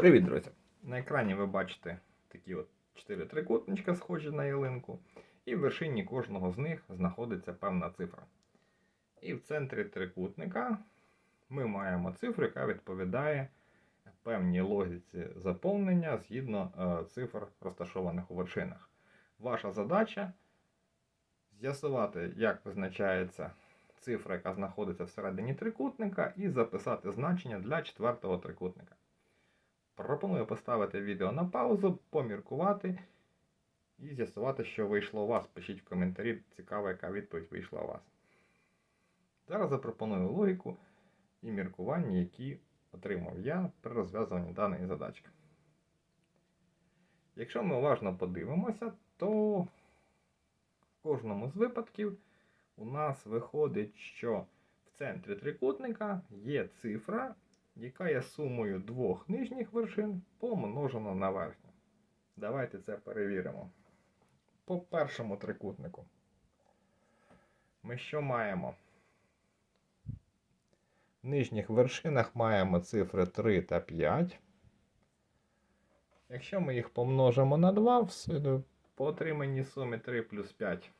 Привіт, друзі! На екрані ви бачите такі от чотири трикутничка, схожі на ялинку, і в вершині кожного з них знаходиться певна цифра. І в центрі трикутника ми маємо цифру, яка відповідає певній логіці заповнення згідно е, цифр, розташованих у вершинах. Ваша задача з'ясувати, як визначається цифра, яка знаходиться всередині трикутника, і записати значення для четвертого трикутника. Пропоную поставити відео на паузу, поміркувати і з'ясувати, що вийшло у вас. Пишіть в коментарі, цікаво, яка відповідь вийшла у вас. Зараз запропоную логіку і міркування, які отримав я при розв'язуванні даної задачки. Якщо ми уважно подивимося, то в кожному з випадків у нас виходить, що в центрі трикутника є цифра, яка є сумою двох нижніх вершин помножена на верхню. Давайте це перевіримо. По першому трикутнику. Ми що маємо? В нижніх вершинах маємо цифри 3 та 5. Якщо ми їх помножимо на 2, по отриманій сумі 3 плюс 5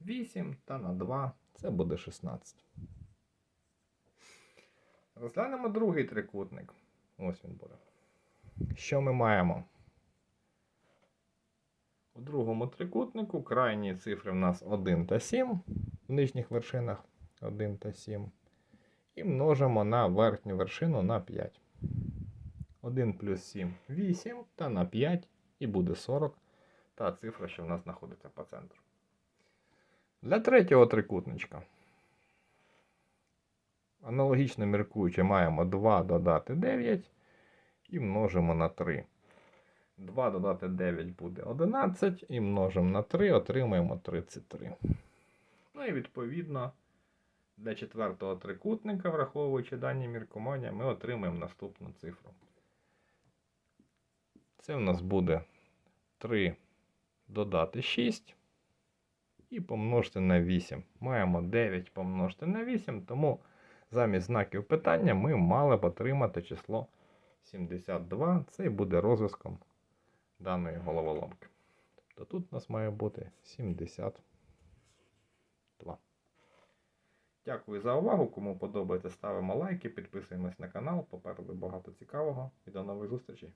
8 та на 2 це буде 16. Розглянемо другий трикутник. Ось він буде. Що ми маємо? У другому трикутнику крайні цифри в нас 1 та 7, в нижніх вершинах 1 та 7. І множимо на верхню вершину на 5. 1 плюс 7 8 та на 5 і буде 40 та цифра, що в нас знаходиться по центру. Для третього трикутничка. Аналогічно міркуючи, маємо 2 додати 9 і множимо на 3. 2 додати 9 буде 11 і множимо на 3, отримаємо 33. Ну і відповідно для четвертого трикутника, враховуючи дані міркування, ми отримаємо наступну цифру. Це в нас буде 3 додати 6 і помножити на 8. Маємо 9 помножити на 8, тому замість знаків питання ми мали б отримати число 72. Це і буде розв'язком даної головоломки. Тобто тут у нас має бути 72. Дякую за увагу. Кому подобається, ставимо лайки, підписуємось на канал. Попереду багато цікавого і до нових зустрічей.